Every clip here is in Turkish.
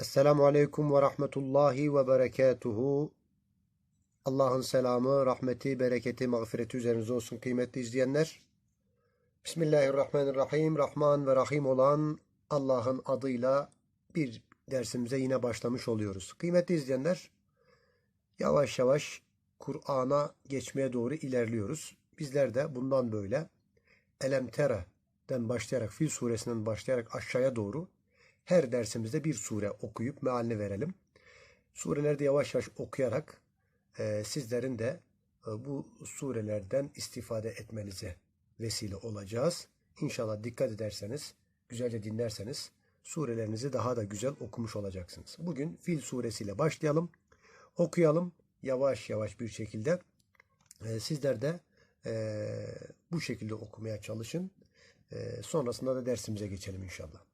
Esselamu Aleyküm ve Rahmetullahi ve Berekatuhu. Allah'ın selamı, rahmeti, bereketi, mağfireti üzerinize olsun kıymetli izleyenler. Bismillahirrahmanirrahim. Rahman ve Rahim olan Allah'ın adıyla bir dersimize yine başlamış oluyoruz. Kıymetli izleyenler, yavaş yavaş Kur'an'a geçmeye doğru ilerliyoruz. Bizler de bundan böyle Elem Tere'den başlayarak, Fil suresinden başlayarak aşağıya doğru her dersimizde bir sure okuyup mealini verelim. Sureleri de yavaş yavaş okuyarak e, sizlerin de e, bu surelerden istifade etmenize vesile olacağız. İnşallah dikkat ederseniz, güzelce dinlerseniz surelerinizi daha da güzel okumuş olacaksınız. Bugün Fil suresiyle başlayalım. Okuyalım yavaş yavaş bir şekilde. E, sizler de e, bu şekilde okumaya çalışın. E, sonrasında da dersimize geçelim inşallah.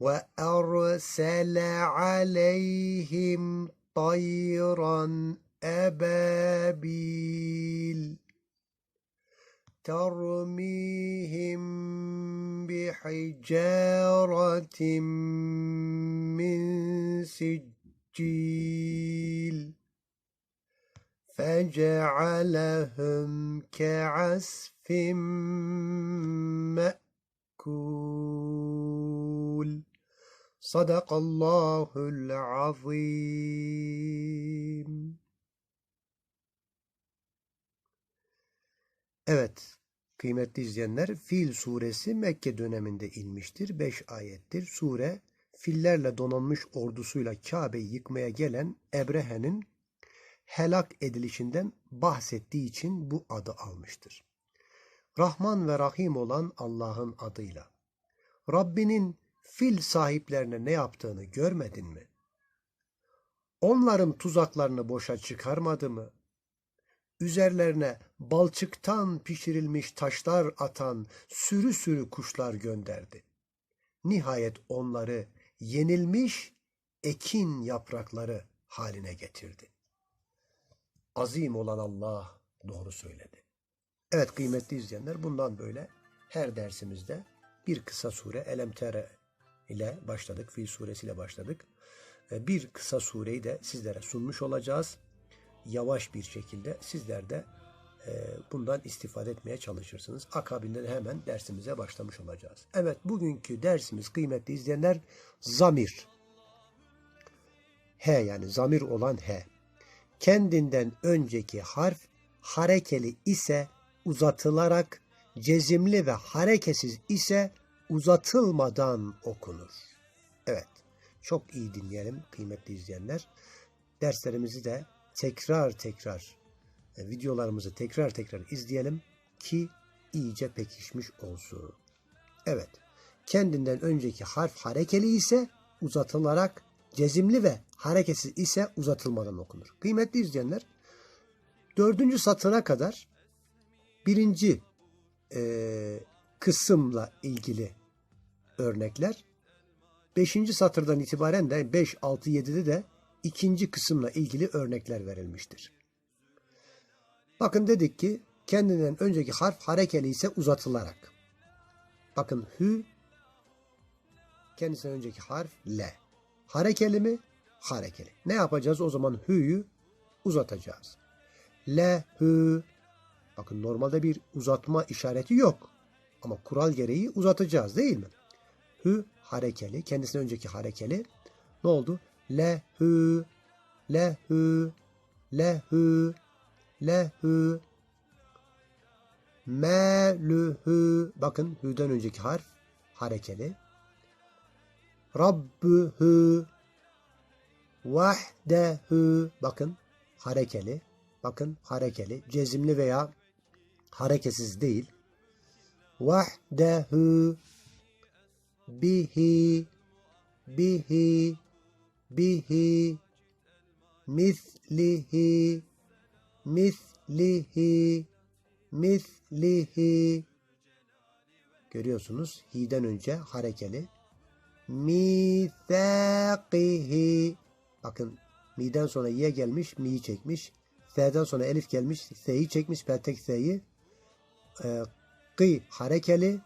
وأرسل عليهم طيرا أبابيل ترميهم بحجارة من سجيل فجعلهم كعسف مأكول Sadakallahul azim. Evet, kıymetli izleyenler, Fil suresi Mekke döneminde inmiştir. Beş ayettir. Sure, fillerle donanmış ordusuyla Kabe'yi yıkmaya gelen Ebrehe'nin helak edilişinden bahsettiği için bu adı almıştır. Rahman ve Rahim olan Allah'ın adıyla. Rabbinin fil sahiplerine ne yaptığını görmedin mi? Onların tuzaklarını boşa çıkarmadı mı? Üzerlerine balçıktan pişirilmiş taşlar atan sürü sürü kuşlar gönderdi. Nihayet onları yenilmiş ekin yaprakları haline getirdi. Azim olan Allah doğru söyledi. Evet kıymetli izleyenler bundan böyle her dersimizde bir kısa sure Elem Tere ile başladık. Fil suresiyle başladık. Bir kısa sureyi de sizlere sunmuş olacağız. Yavaş bir şekilde sizler de bundan istifade etmeye çalışırsınız. Akabinde de hemen dersimize başlamış olacağız. Evet bugünkü dersimiz kıymetli izleyenler zamir. He yani zamir olan he. Kendinden önceki harf harekeli ise uzatılarak cezimli ve hareketsiz ise uzatılmadan okunur. Evet, çok iyi dinleyelim kıymetli izleyenler. Derslerimizi de tekrar tekrar, videolarımızı tekrar tekrar izleyelim ki iyice pekişmiş olsun. Evet, kendinden önceki harf harekeli ise uzatılarak, cezimli ve hareketsiz ise uzatılmadan okunur. Kıymetli izleyenler, dördüncü satıra kadar birinci e, kısımla ilgili örnekler. Beşinci satırdan itibaren de 5, 6, 7'de de ikinci kısımla ilgili örnekler verilmiştir. Bakın dedik ki kendinden önceki harf harekeli ise uzatılarak. Bakın hü kendisinden önceki harf le. Harekeli mi? Harekeli. Ne yapacağız? O zaman hü'yü uzatacağız. Le, hü. Bakın normalde bir uzatma işareti yok. Ama kural gereği uzatacağız değil mi? Hü harekeli. Kendisinden önceki harekeli. Ne oldu? Le, hü. Le, hü. Le, hü. Le, hü. Me, lü, hü. Bakın hü'den önceki harf harekeli. Rabbühü vahdehu bakın harekeli bakın harekeli cezimli veya hareketsiz değil vahdehu bihi bihi bihi mislihi mislihi mislihi. Görüyorsunuz hi'den önce harekeli. Mithakihi bakın mi'den sonra ye gelmiş mi'yi çekmiş. F'den sonra elif gelmiş s'yi çekmiş. Peltek s'yi e, kı harekeli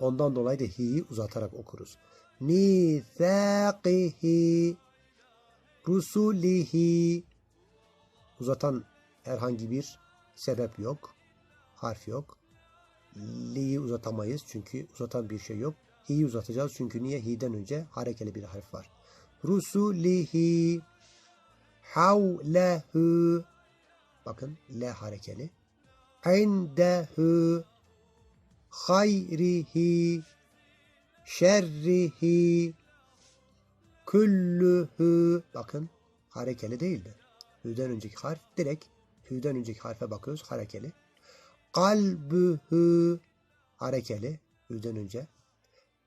ondan dolayı da hi'yi uzatarak okuruz mithakihi rusulihi uzatan herhangi bir sebep yok. Harf yok. Li'yi uzatamayız çünkü uzatan bir şey yok. Hi'yi uzatacağız çünkü niye? Hi'den önce harekeli bir harf var. Rusulihi havlehu bakın le harekeli. İndehu hayrihi şerrihi küllühü bakın harekeli değildi. Hü'den önceki harf direkt hü'den önceki harfe bakıyoruz harekeli. Kalbühü harekeli hü'den önce.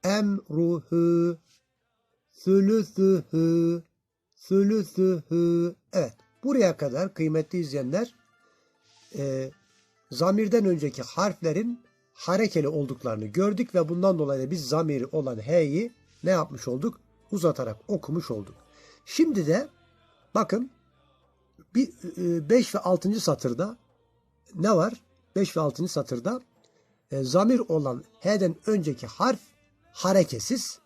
Emruhu sülüsühü sülüsühü evet buraya kadar kıymetli izleyenler e, zamirden önceki harflerin harekeli olduklarını gördük ve bundan dolayı da biz zamiri olan H'yi ne yapmış olduk? Uzatarak okumuş olduk. Şimdi de bakın 5 ve 6. satırda ne var? 5 ve 6. satırda e, zamir olan H'den önceki harf hareketsiz.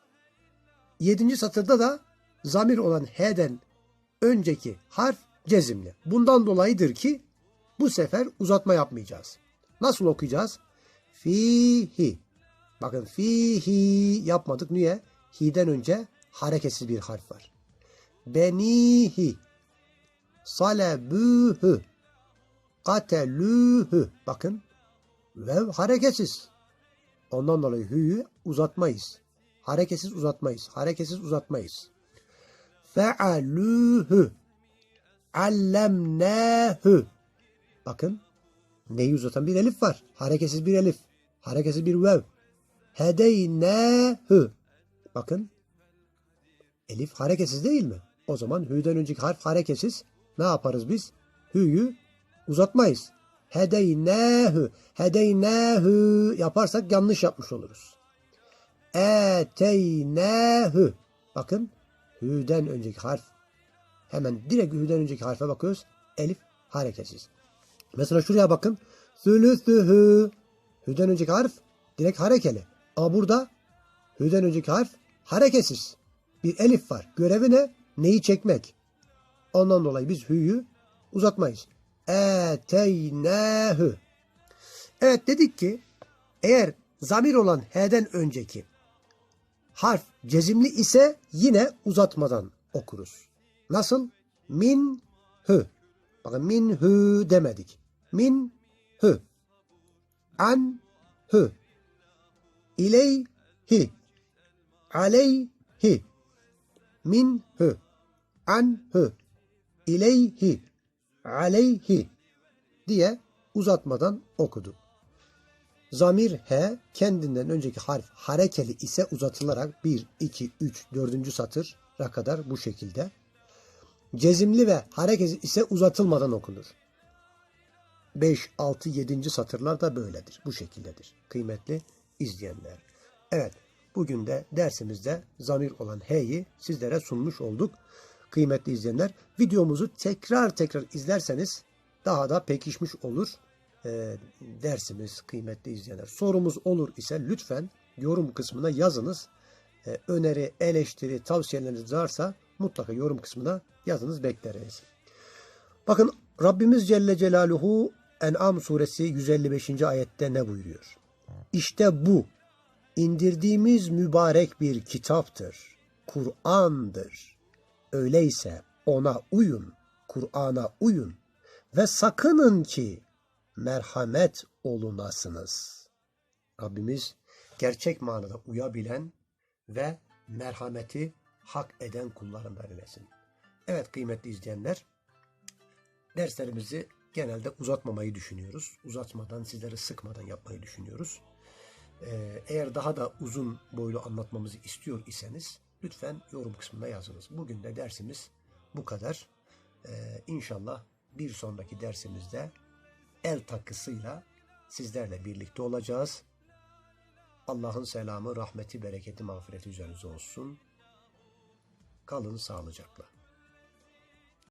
7. satırda da zamir olan H'den önceki harf cezimli. Bundan dolayıdır ki bu sefer uzatma yapmayacağız. Nasıl okuyacağız? Fihi. Bakın fihi yapmadık. Niye? Hi'den önce hareketsiz bir harf var. Benihi. Salebühü. Katelühü. Bakın. Vev hareketsiz. Ondan dolayı hü'yü uzatmayız. Hareketsiz uzatmayız. Hareketsiz uzatmayız. Fealühü. Allemnâhü. Bakın. Neyi uzatan bir elif var. Hareketsiz bir elif. Hareketsiz bir vev. Hedeynâhü. Bakın. Elif hareketsiz değil mi? O zaman hü'den önceki harf hareketsiz. Ne yaparız biz? Hü'yü uzatmayız. Hedeynâhü. Hedeynâhü yaparsak yanlış yapmış oluruz. Eteynâhü. Bakın hü'den önceki harf hemen direkt hü'den önceki harfe bakıyoruz. Elif hareketsiz. Mesela şuraya bakın. Sülüsühü. Hü'den önceki harf direkt harekeli. Ama burada hü'den önceki harf hareketsiz. Bir elif var. Görevi ne? Neyi çekmek. Ondan dolayı biz hü'yü uzatmayız. Eteynâhü. Evet dedik ki eğer zamir olan h'den önceki harf cezimli ise yine uzatmadan okuruz. Nasıl? Min hü. Bakın min hü demedik. Min hü. An hü. İleyhi. Aleyhi. Min hü. An hü. İleyhi. Aleyhi diye uzatmadan okudu. Zamir H kendinden önceki harf harekeli ise uzatılarak 1, 2, 3, 4. satıra kadar bu şekilde. Cezimli ve hareketli ise uzatılmadan okunur. 5, 6, 7. satırlar da böyledir. Bu şekildedir. Kıymetli izleyenler. Evet, bugün de dersimizde zamir olan H'yi sizlere sunmuş olduk. Kıymetli izleyenler, videomuzu tekrar tekrar izlerseniz daha da pekişmiş olur e, dersimiz kıymetli izleyenler. Sorumuz olur ise lütfen yorum kısmına yazınız. E, öneri, eleştiri, tavsiyeleriniz varsa mutlaka yorum kısmına yazınız bekleriz. Bakın Rabbimiz Celle Celaluhu En'am suresi 155. ayette ne buyuruyor? İşte bu indirdiğimiz mübarek bir kitaptır. Kur'an'dır. Öyleyse ona uyun, Kur'an'a uyun ve sakının ki merhamet olunasınız. Rabbimiz gerçek manada uyabilen ve merhameti hak eden kullarından eylesin. Evet kıymetli izleyenler, derslerimizi genelde uzatmamayı düşünüyoruz. Uzatmadan, sizleri sıkmadan yapmayı düşünüyoruz. Ee, eğer daha da uzun boylu anlatmamızı istiyor iseniz lütfen yorum kısmına yazınız. Bugün de dersimiz bu kadar. Ee, inşallah bir sonraki dersimizde el takısıyla sizlerle birlikte olacağız. Allah'ın selamı, rahmeti, bereketi, mağfireti üzerinize olsun. Kalın sağlıcakla.